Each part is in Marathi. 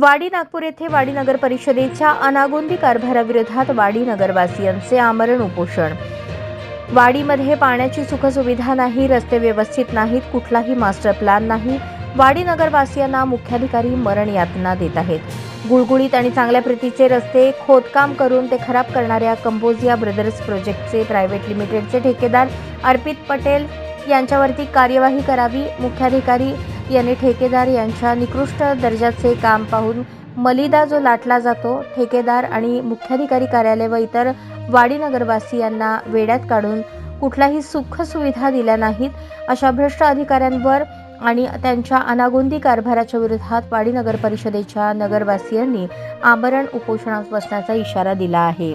वाडी नागपूर येथे वाडी नगर परिषदेच्या अनागोंदी कारभाराविरोधात वाडी नगरवासियांचे आमरण उपोषण. वाडीमध्ये पाण्याची सुखसुविधा नाही रस्ते व्यवस्थित नाहीत कुठलाही मास्टर प्लॅन नाही. वाडी नगरवासियांना मुख्याधिकारी मरण यातना देत आहेत. गुळगुळीत आणि चांगल्या प्रतीचे रस्ते खोदकाम करून ते खराब करणाऱ्या कंबोजिया ब्रदर्स प्रोजेक्टचे प्रायव्हेट लिमिटेडचे ठेकेदार अर्पित पटेल यांच्यावरती कार्यवाही करावी मुख्याधिकारी यांनी ठेकेदार यांच्या निकृष्ट दर्जाचे काम पाहून मलिदा जो लाटला जातो ठेकेदार आणि मुख्याधिकारी कार्यालय व इतर वाडी नगरवासियांना वेड्यात काढून कुठल्याही सुखसुविधा दिल्या नाहीत अशा भ्रष्ट अधिकाऱ्यांवर आणि त्यांच्या अनागोंदी कारभाराच्या विरोधात वाडी नगर परिषदेच्या नगरवासियांनी आमरण उपोषणात बसण्याचा इशारा दिला आहे.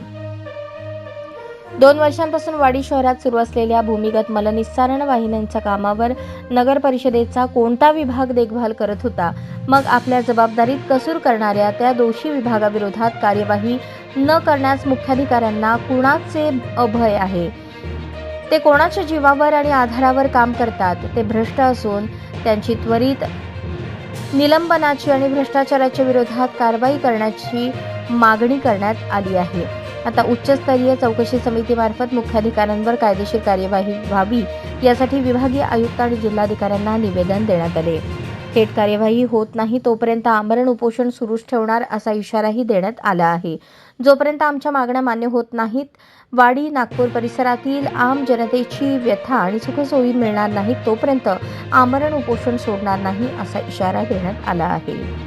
दोन वर्षांपासून वाडी शहरात सुरू असलेल्या भूमिगत मलनिस्सारण वाहिन्यांच्या कामावर नगर परिषदेचा कोणता विभाग देखभाल करत होता? मग आपल्या जबाबदारीत कसूर करणाऱ्या त्या दोषी विभागाविरोधात कार्यवाही न करण्यास मुख्याधिकाऱ्यांना कुणाचे अभय आहे? ते कोणाच्या जीवावर आणि आधारावर काम करतात? ते भ्रष्ट असून त्यांची त्वरित निलंबनाची आणि भ्रष्टाचाराच्या विरोधात कारवाई करण्याची मागणी करण्यात आली आहे. आता उच्चस्तरीय चौकशी समितीमार्फत मुख्याधिकाऱ्यांवर कायदेशीर कार्यवाही व्हावी यासाठी विभागीय आयुक्त आणि जिल्हाधिकाऱ्यांना निवेदन देण्यात आले. थेट कार्यवाही होत नाही तोपर्यंत आमरण उपोषण सुरूच ठेवणार असा इशाराही देण्यात आला आहे. जोपर्यंत आमच्या मागण्या मान्य होत नाहीत वाडी नागपूर परिसरातील आम जनतेची व्यथा आणि सुखसोयी मिळणार नाहीत तोपर्यंत आमरण उपोषण सोडणार नाही असा इशारा देण्यात आला आहे.